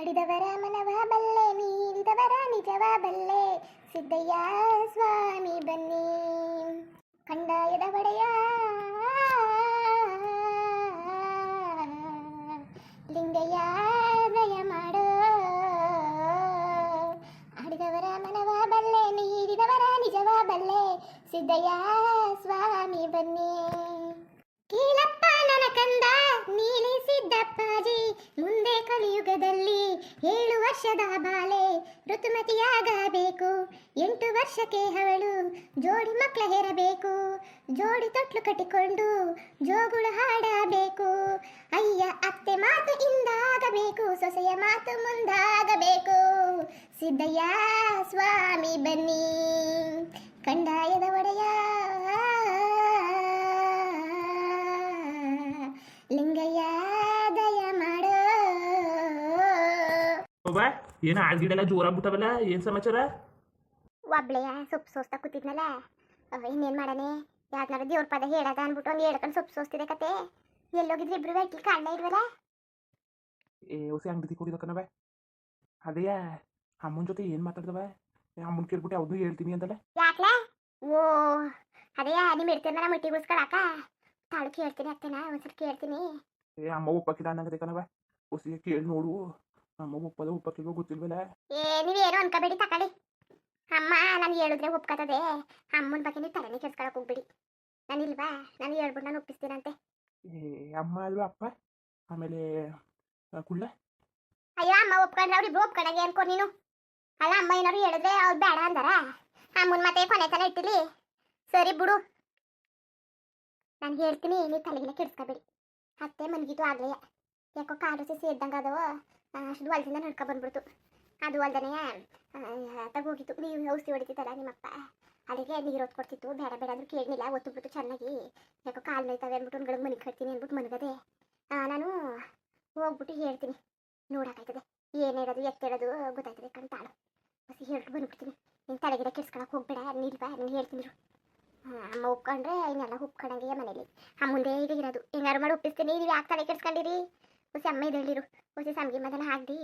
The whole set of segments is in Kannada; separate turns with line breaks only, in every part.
ಅಡಿದವರ ಮನವ ಬಲ್ಲೆ ನೀಡಿದವರ ನಿಜವ ಬಲ್ಲೆ ಸಿದ್ದಯ್ಯ ಸ್ವಾಮಿ ಬನ್ನಿ ಕಂದಾಯದ ಒಡೆಯ ಲಿಂಗಯ್ಯ ದಯ ಮಾಡೋ ಆಡಿದವರ ಮನವ ಬಲ್ಲೆ ನೀಡಿದವರ ನಿಜವ ಬಲ್ಲೆ ಸಿದ್ದಯ್ಯ ಸ್ವಾಮಿ ಬನ್ನಿ ಕಲಿಯುಗದಲ್ಲಿ ಏಳು ವರ್ಷದ ಬಾಲೆ ಋತುಮತಿಯಾಗಬೇಕು. ಎಂಟು ವರ್ಷಕ್ಕೆ ಅವಳು ಜೋಡಿ ಮಕ್ಕಳ ಹೇರಬೇಕು. ಜೋಡಿ ತೊಟ್ಲು ಕಟ್ಟಿಕೊಂಡು ಜೋಗುಳು ಹಾಡಬೇಕು. ಅಯ್ಯ, ಅತ್ತೆ ಮಾತು ಇಂದಾಗಬೇಕು. ಸೊಸೆಯ ಮಾತು ಮುಂದಾಗಬೇಕು. ಸಿದ್ದಯ್ಯ, ಸ್ವಾಮಿ ಬನ್ನಿ. ಕಂಡಾಯದ ಒಡೆಯ
ಒಬ್ಬ ಏನು ಆಳ್ಗಿಡೆಲ್ಲ ಜೋರಾಗ್ಬಿಟ್ಟವಲ್ಲ ಏನು ಸಮಾಚಾರ?
ಒಬ್ಳೆಯ ಸೊಪ್ಪು ಸೋಸ್ತಾ ಕೂತಿದ್ನಲ್ಲ ಇನ್ನೇನು ಮಾಡನೆ? ಯಾವ್ದಾರ ದೇವ್ರ ಪದ ಹೇಳದ ಅನ್ಬಿಟ್ಟು ಒಂದ್ ಹೇಳ್ಕೊಂಡು ಸೊಪ್ಪು ಸೋಸ್ತಿದೆ ಕತೆ. ಎಲ್ಲೋಗಿದ್ರೆ ಇಬ್ರು ಬೆಟ್ಲಿ ಕಾಣ್ಲೇ ಇಲ್ವಲ್ಲ
ಏ ಹೊಸ ಅಂಗಡಿ ಕೊಡಿದಕ್ಕನವ ಅದೇ ಅಮ್ಮನ ಜೊತೆ ಏನು ಮಾತಾಡ್ದವ? ಅಮ್ಮನ ಕೇಳ್ಬಿಟ್ಟು ಯಾವ್ದು ಹೇಳ್ತೀನಿ ಅಂತಲ್ಲ
ಯಾಕ್ಲೆ? ಓ ಅದೇ ನಿಮ್ಮ ಇಡ್ತೀನ ನಮ್ಮ ಇಟ್ಟಿ ಉಳಿಸ್ಕೊಳಕ ತಾಳು ಕೇಳ್ತೀನಿ ಅತ್ತೆನ ಒಂದ್ಸರಿ ಕೇಳ್ತೀನಿ.
ಏ ಅಮ್ಮ ಒಪ್ಪಕ್ಕಿಲ್ಲ ಅನ್ನಂಗದೆ ಕಣವ ಹೊಸಿಗೆ ಕೇಳಿ ನೋಡು. ಅಮ್ಮ ಒಪ್ಪದ ಒಪ್ಪಕ್ಕಿಲ್ವೋ ಗೊತ್ತಿಲ್ವಲ್ಲ
ಏ ನೀವೇನು ಅನ್ಕೋಬೇಡಿ ತಕೊಳ್ಳಿ ಅಮ್ಮ ನಾನು ಹೇಳಿದ್ರೆ ಒಪ್ಕೋತದೆ. ಅಮ್ಮನ ಬಗ್ಗೆ ನೀವು ತಲೆನೇ ಕೆಡ್ಸ್ಕೊಳಕ್ ಹೋಗ್ಬಿಡಿ. ನಾನು ಇಲ್ವಾ? ನಾನು ಹೇಳ್ಬಿಟ್ಟು ನಾನು ಒಪ್ಪಿಸ್ತೀನಂತೆ.
ಏ ಅಮ್ಮ ಆದ್ರು ಅಪ್ಪ? ಆಮೇಲೆ ಕುಳ್ಳ?
ಅಯ್ಯೋ ಅಮ್ಮ ಒಪ್ಕೊಂಡ್ರೆ ಅವ್ರಿಬ್ರು ಒಪ್ಕೊಂಡಾಗೆ ಅನ್ಕೋ ನೀನು. ಅಲ್ಲ ಅಮ್ಮ ಏನಾರು ಹೇಳಿದ್ರೆ ಅವ್ರು ಬೇಡ ಅಂದಾರ? ಅಮ್ಮನ ಮತ್ತೆ ಕೊನೆ ತನ ಇಟ್ಟಿಲಿ. ಸರಿ ಬಿಡು. ನಾನು ಹೇಳ್ತೀನಿ ನೀವು ತಲೆಗಿನ ಕೆಡ್ಸ್ಕೊಬೇಡಿ. ಅತ್ತೆ ಮನ್ಗಿತು ಆಗ್ಲೇ. ಯಾಕೋ ಕಾಡು ಸಸಿ ಇದ್ದಂಗೆ ಅದು ಅಷ್ಟು ಹೊಲದಿಂದ ನಡ್ಕೊ ಬಂದ್ಬಿಡ್ತು. ಅದು ಅಲ್ದನೆ ತಗೋಗಿತ್ತು. ನೀವು ಔಷಧಿ ಹೊಡಿತಿತ್ತಲ್ಲ ನಿಮ್ಮಪ್ಪ. ಅಲ್ಲಿಗೆ ನೀರು ಹೊತ್ಕೊಡ್ತಿತ್ತು ಬೇಡ ಬೇಡ ಅಂದ್ರೆ ಕೇಳಲಿಲ್ಲ ಒತ್ತು ಬಿಟ್ಟು ಚೆನ್ನಾಗಿ. ಯಾಕೋ ಕಾಲು ನೋಯ್ತವೆ ಅಂದ್ಬಿಟ್ಟು ಒಂದ್ಗಳಿಗೆ ಮನೆ ಕಟ್ತೀನಿ ಅಂದ್ಬಿಟ್ಟು ಮನಗದೆ. ನಾನು ಹೋಗ್ಬಿಟ್ಟು ಹೇಳ್ತೀನಿ. ನೋಡೋಕ್ಕಾಯ್ತದೆ ಏನು ಹೇಳೋದು ಎತ್ತ ಹೇಳೋದು ಗೊತ್ತಾಯ್ತದೆ ಕಂತಾಳು ಬಸ್ ಹೇಳ್ಬಿಟ್ಟು ಬಂದ್ಬಿಡ್ತೀನಿ. ನೀನು ತಲೆಗಿಡ ಕೆಡ್ಸ್ಕೊಳಕ್ಕೆ ಹೋಗ್ಬೇಡ. ನಿಲ್ವಾ ನಾನು ಹೇಳ್ತೀನಿ ಅಮ್ಮ ಒಪ್ಕೊಂಡ್ರೆ ಇನ್ನೆಲ್ಲ ಒಪ್ಕೊಂಡಂಗೆ ಮನೇಲಿ. ಮುಂದೆ ಈಗ ಇರೋದು. ಹೆಂಗಾರು ಮಾಡಿ ಒಪ್ಪಿಸ್ತೀನಿ. ನೀವು ಯಾಕೆ ತಲೆ ಕೆಡ್ಸ್ಕೊಂಡಿರಿ? ಹೊಸಿ ಅಮ್ಮ ಇದಲ್ಲಿರು ಹುಸಿ ಸಂಗಿ ಮೊದಲ ಹಾಕ್ದಿ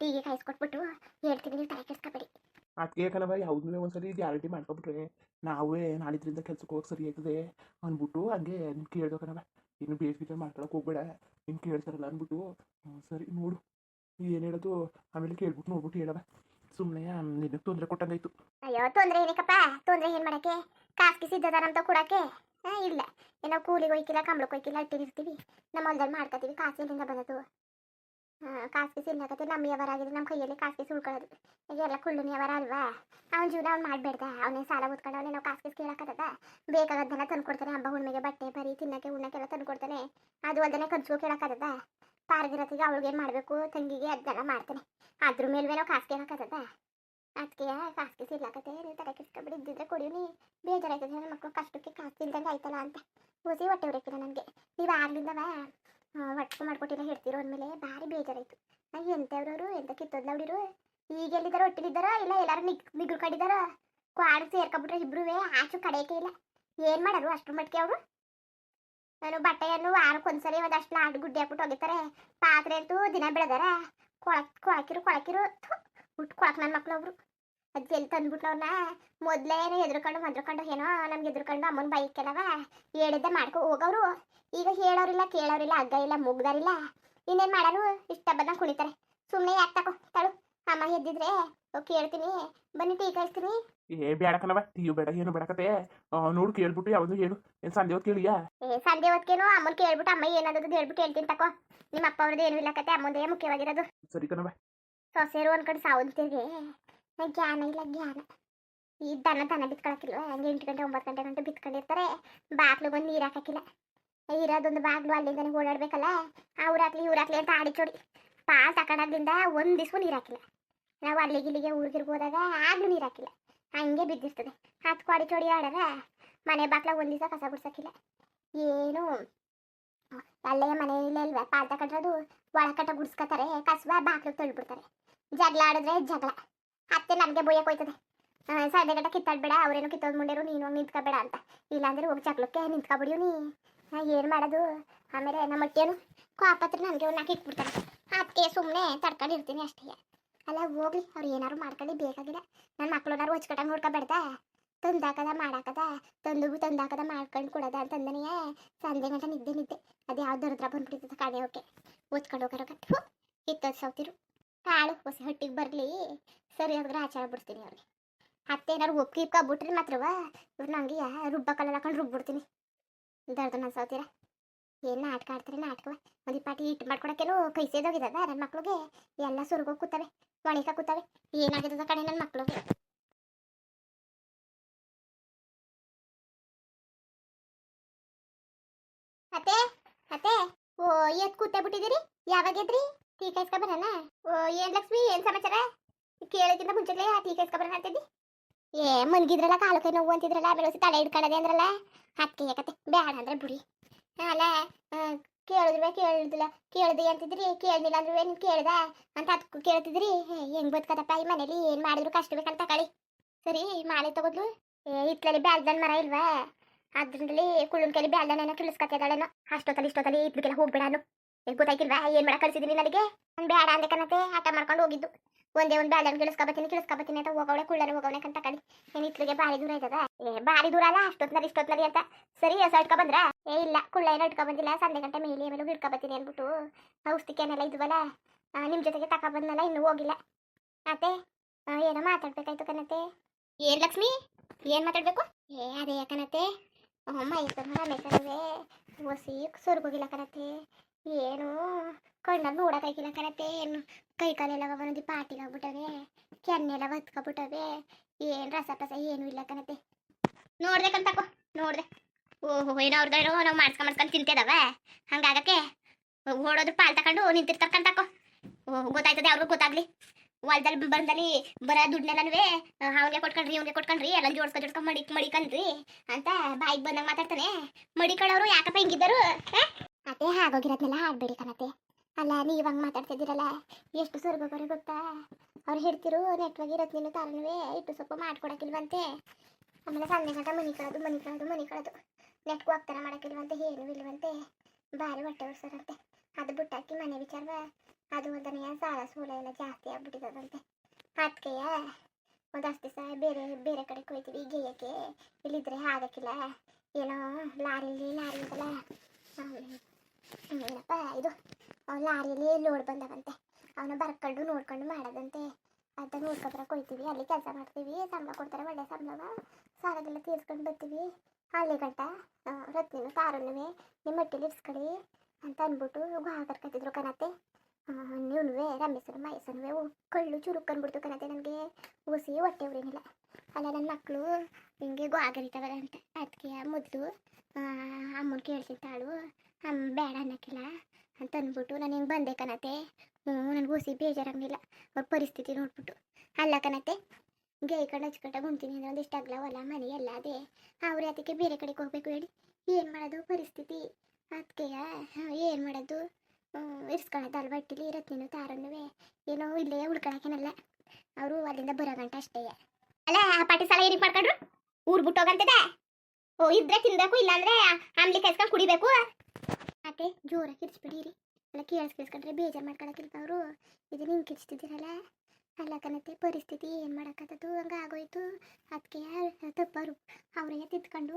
ಟೀಗೆ ಕಾಯಿಸ್ಕೊಟ್ಬಿಟ್ಟು ಹೇಳ್ತೀನಿ ನೀವು ತಲೆ ಕೆಡ್ಸ್ಕೊಬೇಡಿ.
ಅದಕ್ಕೆ ಕಣವ ಯಾವ್ದನ್ನೂ ಒಂದ್ಸರಿ ಗ್ಯಾರಂಟಿ ಮಾಡ್ಕೊಬಿಟ್ರೆ. ನಾವೇ ನಾಳಿದ್ರಿಂದ ಕೆಲ್ಸಕ್ಕೆ ಹೋಗಕ್ಕೆ ಸರಿ ಆಗ್ತದೆ ಅಂದ್ಬಿಟ್ಟು ಹಂಗೆ ನಿಮ್ಗೆ ಕೇಳ್ದೋ ಕಣವ ಇನ್ನು ಬೇಸ್ ಬೀಜ ಮಾಡ್ಕೊಳಕ್ಕೆ ಹೋಗ್ಬೇಡ ನಿಮ್ಗೆ ಕೇಳ್ತಾರಲ್ಲ ಅಂದ್ಬಿಟ್ಟು ಸರಿ ನೋಡು. ಏನು ಹೇಳೋದು? ಆಮೇಲೆ ಕೇಳ್ಬಿಟ್ಟು ನೋಡ್ಬಿಟ್ಟು ಹೇಳವ. ಸುಮ್ಮನೆ ನಿನ್ನ ತೊಂದರೆ ಕೊಟ್ಟಂಗಾಯ್ತು.
ಅಯ್ಯೋ ತೊಂದರೆ ಏನಕ್ಕಪ್ಪ? ತೊಂದರೆ ಏನು ಮಾಡಕ್ಕೆ? ಸಿದ್ಧದಾರಂತ ಕೊಡಕ್ಕೆ? ಇಲ್ಲ. ಏನೋ ಕೂಲಿಗೆ ಹೋಯ್ಕಿಲ್ಲ ಕಂಬಳಕ್ಕೆ ಹೋಯ್ಕಿಲ್ಲ ಇಟ್ಟಿರ್ತೀವಿ ನಮ್ಮ ಹೊಲ್ದಲ್ಲಿ ಮಾಡ್ಕೋತೀವಿ ಕಾಸು ಎಲ್ಲಿಂದ ಬಂದದು ಕಾಸಿಗೆ ಸಿನ್ನಕತ್ತೆ ನಮ್ಮ ವ್ಯವಹಾರ ಆಗಿದೆ, ನಮ್ಮ ಕೈಯಲ್ಲಿ ಕಾಸಿಗೆ ಸುಳ್ಕೊಳ್ಳೋದು ಈಗ ಎಲ್ಲ ಕುಳ್ಳಿನ ವ್ಯವಹಾರ ಅಲ್ವಾ? ಅವ್ನ ಜೀವನ ಅವ್ನು ಮಾಡಬೇಡ್ದ, ಅವನೇ ಸಾಲ ಓದ್ಕೊಂಡು ಅವನೇ ನಾವು ಕಾಸಿಗೆ ಕೇಳಕ್ಕದ ಬೇಕಾಗದ್ದೆಲ್ಲ ತಂದ್ಕೊಡ್ತಾನೆ, ಹಬ್ಬ, ಹುಣ್ಣಿಮೆಗೆ ಬಟ್ಟೆ ಬರಿ ತಿನ್ನಕ್ಕೆ ಉಣ್ಣಕ್ಕೆಲ್ಲ ತಂದ್ಕೊಡ್ತಾನೆ. ಅದು ಅಲ್ಲದೆ ಖರ್ಚು ಕೇಳಕ್ಕದ ಪಾರ್ಗಿರತ್ತಿಗೆ ಅವಳಿಗೆ ಏನು ಮಾಡಬೇಕು, ತಂಗಿಗೆ ಅದನ್ನೆಲ್ಲ ಮಾಡ್ತಾನೆ. ಅದ್ರ ಮೇಲ್ವೇ ನಾವು ಕಾಸು ಕೇಳಕ್ಕದ ಅದಕ್ಕೆ ಕಾಸಿಗೆ ಸಿಗ್ಲಾಕತ್ತೆ ನೀವು ತಲೆ ಕೆಡ್ಸ್ಕೊಬಿಡಿ ಇದ್ದಿದ್ರೆ ಕೊಡಿ ನೀ. ಬೇಜಾರಾಯ್ತದೆ. ನನ್ನ ಮಕ್ಕಳು ಕಷ್ಟಕ್ಕೆ ಕಾಸು ಇಲ್ದಂಗೆ ಆಯ್ತಲ್ಲ ಅಂತ. ಕೂಸಿ ಹೊಟ್ಟೆ ಹೊರಕಿಲ್ಲ ನನಗೆ. ನೀವು ಆಗ್ಲಿಂದವ ಒಟ್ಟು ಮಾಡ್ಕೊಟ್ಟಿಲ್ಲ ಹೇಳ್ತಿರೋ ಅಂದಮೇಲೆ ಭಾರಿ ಬೇಜಾರಾಯ್ತು. ನಾನು ಎಂತವ್ರವರು? ಎಂತ ಕಿತ್ತೋದ್ಲ ಹುಡಿರು ಈಗ ಎಲ್ಲಿದ್ದಾರೋ ಒಟ್ಟಿಲಿದ್ದಾರೋ? ಇಲ್ಲ ಎಲ್ಲರೂ ನಿಗ್ ನಿಗ್ರು ಕಡಿದಾರೋ? ಕ್ವಾಡ್ ಸೇರ್ಕೊಬಿಟ್ರೆ ಇಬ್ರು ಆಚು ಕಡೆಯಕ್ಕೆ ಇಲ್ಲ. ಏನು ಮಾಡೋರು ಅಷ್ಟ್ರ ಮಟ್ಟಿಗೆ ಅವರು? ನಾನು ಬಟ್ಟೆಯನ್ನು ವಾರಕ್ಕೆ ಒಂದ್ಸರಿ ಒಂದಷ್ಟು ಲಾಡ್ ಗುಡ್ಡೆ ಹಾಕ್ಬಿಟ್ಟು ಹೋಗಿರ್ತಾರೆ ಪಾತ್ರೆ ಅಂತೂ ದಿನ ಬೆಳೆದಾರ. ಕೊಳಕ್ ಕೊಳಕಿರು ಕೊಳಕಿರು. ಥು, ಹುಟ್ಟು ಕೊಳಕ್ ನನ್ನ ಮಕ್ಳು ಅವರು. ಅದು ಎಲ್ಲಿ ತಂದ್ಬಿಟ್ಟು ಅವ್ರನ್ನ ಹೆದರ್ಕೊಂಡು ಎದ್ರುಕೊಂಡು ಮದ್ರಕೊಂಡು ಏನೋ ನಮ್ಗೆ ಎದುರ್ಕೊಂಡು ಅಮ್ಮನ ಬೈಕೆಲ್ಲವ ಹೇಳಿದ್ದೆ ಮಾಡ್ಕೊ ಹೋಗವ್ರು. ಈಗ ಹೇಳೋರಿಲ್ಲ ಕೇಳೋರಿಲ್ಲ ಅಗ್ಗ ಇಲ್ಲ ಮುಗ್ದಾರಿಲ್ಲ. ಇನ್ನೇನು ಮಾಡೋರು ಇಷ್ಟ ಬಂದಂಗೆ ಕುಣಿತಾರೆ. ಸುಮ್ಮನೆ ಯಾಕೆ ತಕೋ? ತಳು. ಅಮ್ಮ ಎದ್ದಿದ್ರೆ ಕೇಳ್ತೀನಿ. ಬನ್ನಿ ಟೀ ಕಾಯಿಸ್ತೀನಿ.
ಏ ಬೇಡ ಕಣವ ಟೀಯು ಬೇಡ ಏನು ಬೇಡಕತೆ ನೋಡು ಕೇಳ್ಬಿಟ್ಟು ಯಾವ್ದು ಹೇಳು ಏನು ಸಂಜೆ ಹೊತ್ತು ಕೇಳಿಯಾ?
ಏ ಸಂಜೆ ಹೊತ್ಕೇನು? ಅಮ್ಮನ ಕೇಳ್ಬಿಟ್ಟು ಅಮ್ಮ ಏನಾದ್ರು ಹೇಳ್ಬಿಟ್ಟು ಹೇಳ್ತೀನಿ ತಕೋ. ನಿಮ್ಮ ಅಪ್ಪ ಅವ್ರದ್ದು ಏನೂ ಇಲ್ಲ ಕತೆ. ಅಮ್ಮಂದೇ ಮುಖ್ಯವಾಗಿರೋದು.
ಸರಿ ಕಣವ
ಸೊಸೆರು ಅನ್ಕೊಂಡು ಸಾವಂತಿಗೆ. ಜ್ಞಾನ ಇಲ್ಲ ಜ್ಞಾನ ಈ ದನ ದನ ಬಿತ್ಕೊಳಕ್ಕಿಲ್ಲ ಹಂಗೆ ಎಂಟು ಗಂಟೆ, ಒಂಬತ್ತು ಗಂಟೆ ಗಂಟೆ ಬಿತ್ಕೊಂಡಿರ್ತಾರೆ. ಬಾಗ್ಲು ಬಂದು ನೀರು ಹಾಕಕ್ಕಿಲ್ಲ ಇರೋದೊಂದು ಬಾಗ್ಲು ಅಲ್ಲಿಂದನೇ ಓಡಾಡ್ಬೇಕಲ್ಲ ಊರಾಗ್ಲಿ ಹಾಕ್ಲಿ ಅಂತ ಆಡಿಚೋಡಿ. ಪಾಲ್ ತಕೊಂಡಾಗ್ಲಿಂದ ಒಂದು ದಿವ್ಸ ನೀರು ಹಾಕಿಲ್ಲ. ನಾವು ಅಲ್ಲಿಗೆ ಇಲ್ಲಿಗೆ ಊರ್ಗಿರ್ಗೆ ಹೋದಾಗ ಆಗ್ಲೂ ನೀರು ಹಾಕಿಲ್ಲ. ಹಂಗೆ ಬಿದ್ದಿರ್ತದೆ. ಕ್ವಾಡಿ ಚೋಡಿ ಆಡಾರ, ಮನೆ ಬಾಗ್ಲ ಒಂದು ದಿವಸ ಕಸ ಗುಡ್ಸಕ್ಕಿಲ್ಲ ಏನು? ಅಲ್ಲೇ ಮನೆಯಲ್ಲೇ ಅಲ್ವಾ? ಪಾಲ್ ತಕೊಂಡ್ರದು ಒಳಕಟ್ಟ ಗುಡ್ಸ್ಕೊತಾರೆ ಕಸ ಬಾಗ್ಲು ತೊಳ್ಬಿಡ್ತಾರೆ. ಜಗಳ ಆಡಿದ್ರೆ ಜಗಳ. ಅತ್ತೆ ನನಗೆ ಬೊಯ್ಯಕ್ಕೆ ಹೋಯ್ತದೆ ಸದ್ಯ ಗಂಟ ಕಿತ್ತಾಡ್ಬೇಡ, ಅವ್ರೇನು ಕಿತ್ತೋದ್ ಮುಂಡೆರು, ನೀನು ಹೋಗಿ ನಿಂತ್ಕೋಬೇಡ ಅಂತ. ಇಲ್ಲಾಂದ್ರೆ ಹೋಗಿ ಚಕ್ಲಕ್ಕೆ ನಿಂತ್ಕೊಬಿಡಿಯು ನೀ. ಏನು ಮಾಡೋದು? ಆಮೇಲೆ ನಮ್ಮ ಅಟ್ಟೇನು ಕಾಪತ್ರ ನನಗೆ ನಾಲ್ಕು ಇಟ್ಬಿಡ್ತಾರೆ ಅದಕ್ಕೆ ಸುಮ್ಮನೆ ತಡ್ಕೊಂಡಿರ್ತೀನಿ ಅಷ್ಟೇ. ಅಲ್ಲ, ಹೋಗ್ಲಿ, ಅವ್ರು ಏನಾರು ಮಾಡ್ಕೊಳ್ಳಿ ಬೇಕಾಗಿಲ್ಲ ನನ್ನ ಮಕ್ಳನ್ನಾರು ಹೊಚ್ಕಟ್ಟಂಗೆ ನೋಡ್ಕೊಬೇಡ್ದ? ತಂದಾಕದ, ಮಾಡಾಕದ? ತಂದು ತಂದಾಕದ, ಮಾಡ್ಕೊಂಡು ಕೊಡದ ಅಂತಂದನೆಯೇ? ಸಂಜೆ ಗಂಟೆ ನಿದ್ದೆ ನಿದ್ದೆ. ಅದು ಯಾವ್ದು ದರಿದ್ರ ಬಂದ್ಬಿಟ್ಟಿರ್ತದೆ ಕಾಣೆ ಓಕೆ ಓದ್ಕೊಂಡು ಹೋಗ್ ಇತ್ತದ ಸೌತಿರು. ಕಾಳು ಹೊಸ ಹಟ್ಟಿಗೆ ಬರಲಿ ಸರಿಯಾದ್ರೆ ಆಚಾರ ಬಿಡ್ತೀನಿ ಅವ್ರಿಗೆ. ಅತ್ತೆ ಏನಾರು ಒಪ್ಪಿ ಇಪ್ಕೊಬಿಟ್ರಿ ಮಾತ್ರವ? ಇವ್ರು ನಂಗೆ ರುಬ್ಬ ಕಲ್ಲ ಹಾಕೊಂಡು ರುಬ್ಬಿಡ್ತೀನಿ ದರ್ದು ನನ್ನ ಸೌತೀರ ಏನು ನಾಟಕ ಆಡ್ತಾರೆ ನಾಟಕವ? ಒಂದು ಪಾಟಿ ಇಟ್ಟು ಮಾಡ್ಕೊಡಕ್ಕೇನು ಕೈ ಸೇದೋಗಿದ್ದದ ನನ್ನ ಮಕ್ಳಿಗೆ? ಎಲ್ಲ ಸುರ್ಗೋಗಿ ಕೂತವೆ ಒಣಿಕ ಕೂತವೆ. ಏನಾಗಿದ್ದದ ಕಡೆ ನನ್ನ ಮಕ್ಳಿಗೆ? ಅತ್ತೆ ಅತ್ತೆ, ಓ ಎತ್ ಕೂತೆ ಬಿಟ್ಟಿದ್ದೀರಿ ಯಾವಾಗ ಎದ್ರಿ? ಟೀ ಕಾಯಿಸ್ಕೊ ಬರೋಣ ಓ ಏನ್ ಲಕ್ಷ್ಮಿ ಏನ್ ಸಮಾಚಾರ? ಕೇಳೋಕ್ಕಿಂತ ಮುಂಚೆಲೇ ಟೀ ಕಾಯಿಸ್ಕೊ ಬರೋಣ ಅಂತಿದ್ದಿ? ಏ ಮನ್ಗಿದ್ರಲ್ಲ ಕಾಲು ಕೈ ನೋವು ಅಂತಿದ್ರಲ್ಲ ಹೊಸಿ ತಲೆ ಹಿಡ್ಕೊಳ್ಳೋದೆ ಅಂದ್ರಲ್ಲ? ಅದಕ್ಕೆ ಯಾಕತ್ತೆ ಬೇಡ ಅಂದ್ರೆ ಬಿಡಿ. ಅಲ್ಲ ಆ, ಕೇಳಿದ್ರೆ ಕೇಳಿದಿಲ್ಲ ಕೇಳ್ದೆ ಅಂತಿದ್ರಿ ಕೇಳಿಲ್ಲ ಅಂದ್ರೆ ನೀನು ಕೇಳ್ದ? ಅಂತ ಅದಕ್ಕೂ ಕೇಳ್ತಿದ್ರಿ? ಹೆಂಗ್ ಬದುಕದಪ್ಪ ಈ ಮನೇಲಿ ಏನ್ ಮಾಡಿದ್ರು ಕಷ್ಟ ಬೇಕಂತ ತಗೊಳ್ಳಿ. ಸರಿ ಮಾಲೆ ತಗೋದ್ಲು. ಇತ್ಲಲ್ಲಿ ಬ್ಯಾಲ್ದನ್ ಮರ ಇಲ್ವಾ? ಅದ್ರಲ್ಲಿ ಕುಳ್ಳನ್ ಕೈಲಿ ಬ್ಯಾಲ್ದನೇನೋ ತಿಳಿಸ್ಕತ್ತಿದ್ದಾಳೇನೋ ಅಷ್ಟೊತ್ತಲ್ಲಿ ಇಷ್ಟೊತ್ತಲ್ಲಿ ಇದ್ರಿಗೆಲ್ಲ ಹೋಗ್ಬೇಡಾನು. ಈಗ ಗೊತ್ತಾಯ್ತಿಲ್ವಾ? ಏನ್ ಮಾಡಕ್ ಕಳ್ಸಿದೀನಿ ನನಗೆ ನಾನು ಬೇಡ ಅಂದೆ ಕನತೆ ಆಟ ಮಾಡ್ಕೊಂಡು ಹೋಗಿದ್ದು. ಒಂದೇ ಒಂದು ಬ್ಯಾಲ್ದನ್ ಕಿಳಿಸ್ಕೊಬತ್ತೀನಿ ಕಿಳಿಸ್ಕೊಬತ್ತೀನಿ ಅಂತ ಹೋಗವಳೆ, ಕುಳ್ಳನೆ ಹೋಗವಳೆ ಕಂತ ಕಳಿ ಏನ್ ಇತ್ಲಿಗೆ ಬಾರಿ ದೂರ ಇದ್ದದ? ಏ, ಬಾರಿ ದೂರ ಅಲ್ಲ, ಅಷ್ಟೊತ್ನಲ್ಲಿ, ಇಷ್ಟೊತ್ನಲ್ಲಿ ಅಂತ. ಸರಿ ಹೊಸ ಇಟ್ಕೊ ಬಂದ್ರ? ಏ, ಇಲ್ಲ ಕುಳ್ಳ ಏನೋ ಇಟ್ಕೊ ಬಂದಿಲ್ಲ ಸಂಜೆ ಗಂಟೆ ಮೇಲೆ ಮೇಲೆ ಹಿಡ್ಕೊ ಬರ್ತೀನಿ ಅಂದ್ಬಿಟ್ಟು. ಔಷಧಿಕೆನೆಲ್ಲ ಇದ್ವಲ್ಲ? ನಿಮ್ಮ ನಿಮ್ ಜೊತೆಗೆ ತಕ ಬಂದ್ನಲ್ಲ, ಇನ್ನು ಹೋಗಿಲ್ಲ. ಅತ್ತೆ ಏನೋ ಮಾತಾಡ್ಬೇಕಾಯ್ತು ಕಣತೆ. ಏನ್ ಲಕ್ಷ್ಮಿ? ಏನ್ ಮಾತಾಡ್ಬೇಕು? ಏ, ಅದೇ ಕಣತೆ. ಮೈಸೂರು ರಮೇಶನವೇ ಹೊಸಿ ಸೊರ್ಗೋಗಿಲ್ಲ ಕಣತೆ. ಏನು ಕಣ್ಣಲ್ಲಿ ನೋಡಕ್ಕಾಗಿಲ್ಲ ಕಣತೆ ಏನು ಕೈ ಕಾಲೆಲ್ಲ ಒಂದೊಂದು ಪಾಟಿಗೆ ಆಗ್ಬಿಟ್ಟವೆ, ಕೆನ್ನೆಲ್ಲ ಒತ್ಕೊಬಿಟ್ಟವೆ, ಏನ್ ರಸ ಪಸ ಏನು ಇಲ್ಲ ಕಣತೆ ನೋಡ್ದೆ ಕಂತಕೋ ನೋಡ್ದೆ. ಓಹೋ, ಏನೋ ಅವ್ರದ ಏನೋ ನಾವು ಮಾಡ್ಸ್ಕೊಂಡ್ ಮಾಡ್ಸ್ಕೊಂಡು ತಿಂತಿದಾವ, ಹಂಗಾಗಕ್ಕೆ ಓಡೋದ್ರ ಪಾಲ್ ತಕೊಂಡು ನಿಂತಿರ್ತಾರ ಓ ಓಹ್, ಗೊತ್ತಾಯ್ತದೆ ಅವ್ರಿಗೂ ಗೊತ್ತಾಗ್ಲಿ. ಹೊಲ್ದಲ್ಲಿ ಬಂದಲ್ಲಿ ಬರ ದುಡ್ಡನ್ನೆಲ್ಲನೂ ಅವನಿಗೆ ಕೊಟ್ಕೊಂಡ್ರಿ, ಇವ್ನಿಗೆ ಕೊಟ್ಕೊಂಡ್ರಿ, ಎಲ್ಲ ಜೋಡ್ಸ್ಕೊ ಜೋಡ್ಸ್ಕೊ ಮಡಿ, ಮಡಿಕಂದ್ರಿ ಅಂತ ಬಾಯಿಗೆ ಬಂದಂಗೆ ಮಾತಾಡ್ತಾನೆ. ಮಡಿಕೊಳ್ಳೋರು ಯಾಕಪ್ಪ ಹಿಂಗಿದ್ದರು ಅದೇ ಹಾಗೋಗಿರೋದ್ನೆಲ್ಲ ಹಾಡ್ಬೇಡಿ ಕಣತೆ ಅಲ್ಲ, ನೀವು ಹಂಗೆ ಮಾತಾಡ್ತಿದ್ದೀರಲ್ಲ, ಎಷ್ಟು ಸ್ವರ್ಗಕರಿ ಗೊತ್ತಾ? ಅವ್ರು ಹೇಳ್ತಿರು ನೆಟ್ವಾಗಿ ಇರೋದು ನೀನು ತಾರನುವೆ ಇಟ್ಟು ಸ್ವಲ್ಪ ಮಾಡ್ಕೊಡಕ್ಕಿಲ್ವಂತೆ. ಆಮೇಲೆ ಸಣ್ಣ ಗಂಟ ಮನಿ ಕಳೋದು ಮನಿ ಕಳೋದು ಮನಿ ಕಳೋದು. ನೆಟ್ಗೂ ಆಗ್ತಾರ ಮಾಡೋಕ್ಕಿಲ್ವಂತೆ, ಏನು ಇಲ್ವಂತೆ. ಭಾರಿ ಹೊಟ್ಟೆ ಉಡ್ಸರಂತೆ ಅದು ಬಿಟ್ಟಾಕಿ ಮನೆ ವಿಚಾರವ, ಅದು ಒಂದನೆಯ ಸಾಲ ಸೂಲ ಎಲ್ಲ ಜಾಸ್ತಿ ಆಗ್ಬಿಟ್ಟಿರೋದಂತೆ ಅದಕ್ಕೆಯ ಒಂದಷ್ಟು ದಿವಸ ಬೇರೆ ಬೇರೆ ಕಡೆ ಹೋಯ್ತೀವಿ ಗೇಯಕ್ಕೆ ಇಲ್ಲಿದ್ರೆ ಆಗಕ್ಕಿಲ್ಲ ಏನೋ ಲಾರಿಲಿ, ಲಾರಿ ಇದಲ್ಲ ಏನಪ್ಪ ಇದು ಅವ್ನ ಲಾರಿಯಲ್ಲಿ ಲೋಡ್ ಬಂದವಂತೆ. ಅವನ ಬರ್ಕೊಂಡು ನೋಡ್ಕೊಂಡು ಮಾಡೋದಂತೆ. ಅಂತ ನೋಡ್ಕೊಬರಕ್ಕೆ ಹೋಯ್ತೀವಿ. ಅಲ್ಲಿ ಕೆಲಸ ಮಾಡ್ತೀವಿ. ಸಂಬಳ ಕೊಡ್ತಾರೆ, ಒಳ್ಳೆ ಸಂಬಳವ ಸಾಲಗೆಲ್ಲ ತೀರ್ಸ್ಕೊಂಡು ಬರ್ತೀವಿ. ಅಲ್ಲಿ ಗಂಟ ರತ್ನಿನೂ ತಾರನ್ನುವೆ ನಿಮ್ಮ ಇರ್ಸ್ಕೊಳ್ಳಿ ಅಂತ ಅಂದ್ಬಿಟ್ಟು ಕರ್ಕತ್ತಿದ್ರು ಕನತೆ. ನೀವೇ ರಮೇಶನು, ಮಹೇಶನುವೆ ಕಳ್ಳು ಚುರುಕ್ ಅಂದ್ಬಿಡ್ತು ಕನತೆ ನನಗೆ. ಉಸಿ ಹೊಟ್ಟೆ ಉರಿನಿಲ್ಲ ಅಲ್ಲ ನನ್ನ ಮಕ್ಕಳು ಹಿಂಗೆ ಗೋಗರಿತವರ ಅಂತ. ಅದಕ್ಕೆ ಮೊದಲು ಅಮ್ಮನ ಕೇಳ್ತಿದ್ದಾಳು ಅಮ್ಮ ಬೇಡ ಅನ್ನಕ್ಕಿಲ್ಲ ಅಂತ ಅಂದ್ಬಿಟ್ಟು ನಾನು ಹಿಂಗೆ ಬಂದೆ ಕನತೆ. ಹ್ಞೂ, ನನಗೆ ಹುಸಿ ಬೇಜಾರಾಗಲಿಲ್ಲ. ಅವ್ರ ಪರಿಸ್ಥಿತಿ ನೋಡ್ಬಿಟ್ಟು. ಅಲ್ಲ ಕನತೆ ಕಡೆ ಹಚ್ಕಟ್ಟ ಗುಂತೀನಿ ಅಂದ್ರೆ ಒಂದಿಷ್ಟು ಅಗ್ಲವಲ್ಲ ಮನೆ ಎಲ್ಲ ಅದೇ. ಅವ್ರೆ, ಅದಕ್ಕೆ ಬೇರೆ ಕಡೆಗೆ ಹೋಗ್ಬೇಕು ಹೇಳಿ. ಏನು ಮಾಡೋದು ಪರಿಸ್ಥಿತಿ? ಅದಕ್ಕೆ ಏನು ಮಾಡೋದು? ಇರ್ಸ್ಕೊಳ್ಳೋದಲ್ವ ಬಟ್ಟಿಲಿ ನೀನು ತಾರನ್ನುವೆ ಏನೋ ಇಲ್ಲೇ ಉಳ್ಕೊಳಕೇನಲ್ಲ ಅವರು ಅಲ್ಲಿಂದ ಬರೋ ಗಂಟೆ ಅಷ್ಟೇ. ಅಲ್ಲ ಪಾಟಿ ಸಾಲ ಏನಿಗೆ ಮಾಡ್ಕೊಂಡ್ರು? ಊರ್ ಬಿಟ್ಟು ಹೋಗಂತದೆ ಓ, ಇದ್ರೆ ತಿನ್ಬೇಕು, ಇಲ್ಲಾಂದ್ರೆ ಆಮ್ಲಿ ಕೈಸ್ಕೊಂಡು ಕುಡಿಬೇಕು. ಮತ್ತೆ ಜೋರಾಗಿ ಕಿರ್ಚ್ಬಿಡಿರಿ ಅಲ್ಲ, ಕೇಳಿಸ್, ಕೇಳಿಸ್ಕೊಂಡ್ರೆ ಬೇಜಾರು ಮಾಡ್ಕೊಳಕ್ಕಿಲ್ಲ ಅವರು? ಇದು ನಿಂಗೆ ಕಿರ್ಚ್ತಿದ್ದೀರಲ್ಲ? ಅಲ್ಲ ಕನತೆ ಪರಿಸ್ಥಿತಿ ಏನು ಮಾಡೋಕ್ಕತ್ತದು ಹಂಗೆ ಆಗೋಯ್ತು. ಅದಕ್ಕೆ ತಪ್ಪರು ಅವರಿಗೆ ತಿದ್ಕೊಂಡು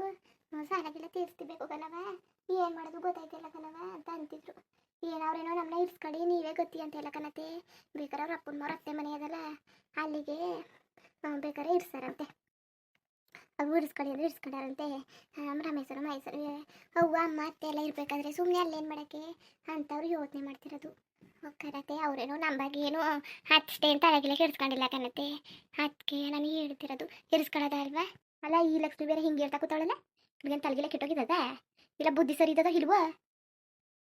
ಸಾಲಗೆಲ್ಲ ತೀರಿಸ್ತಿಬೇಕು ಕಣವ ಏನು ಮಾಡೋದು ಗೊತ್ತಾಯ್ತಿಲ್ಲ ಕನವ ಅಂತ ಅಂತಿದ್ರು. ಏನು ಅವ್ರೇನೋ ನಮ್ಮನ್ನ ಇರ್ಸ್ಕೊಳ್ಳಿ ನೀವೇ ಗೊತ್ತಿ ಅಂತ ಬೇಕಾರ ಬೇಕಾದ್ರೆ ಅವ್ರ ಅಪ್ಪನ ಮರ, ಅತ್ತೆ ಮನೆ ಅದಲ್ಲ. ಅಲ್ಲಿಗೆ ಬೇಕಾದ್ರೆ ಇರ್ಸಾರಂತೆ ಅವು ಇರ್ಸ್ಕೊಳ್ಳಿ ಅಂದ್ರೆ ಇರ್ಸ್ಕೊಂಡಾರಂತೆ ನಮ್ಮ ಮೈಸೂರು ಅವ್ವ, ಅಮ್ಮ ಎಲ್ಲ ಇರಬೇಕಾದ್ರೆ ಸುಮ್ಮನೆ ಅಲ್ಲೇನು ಮಾಡೋಕ್ಕೆ? ಅಂಥವ್ರು ಯೋಚನೆ ಮಾಡ್ತಿರೋದು. ಕಣತೆ ಅವರೇನೋ ನಮ್ಮ ಬಗ್ಗೆ ಏನೋ ಅಷ್ಟೇ ಅಂತ ಅಳಗಿಲಕ್ಕೆ ಕೆಡ್ಸ್ಕೊಂಡಿಲ್ಲ ಕಣತೆ ಅದಕ್ಕೆ ನಾನು ಹೇಳ್ತಿರೋದು, ಇರಿಸ್ಕೊಳ್ಳೋದಲ್ವಾ? ಅಲ್ಲ, ಈ ಲಕ್ಷ್ಮಿ ಬೇರೆ ಹಿಂಗೆ ಹೇಳ್ತಾ ಕೂತಾಳಲ್ಲ ಹುಡುಗನ ತಲೆಗಿಲ್ಲ ಕೆಟ್ಟೋಗಿದ್ದದ? ಇಲ್ಲ, ಬುದ್ಧಿ ಸರಿ ಇದ್ದದ ಇಲ್ವಾ?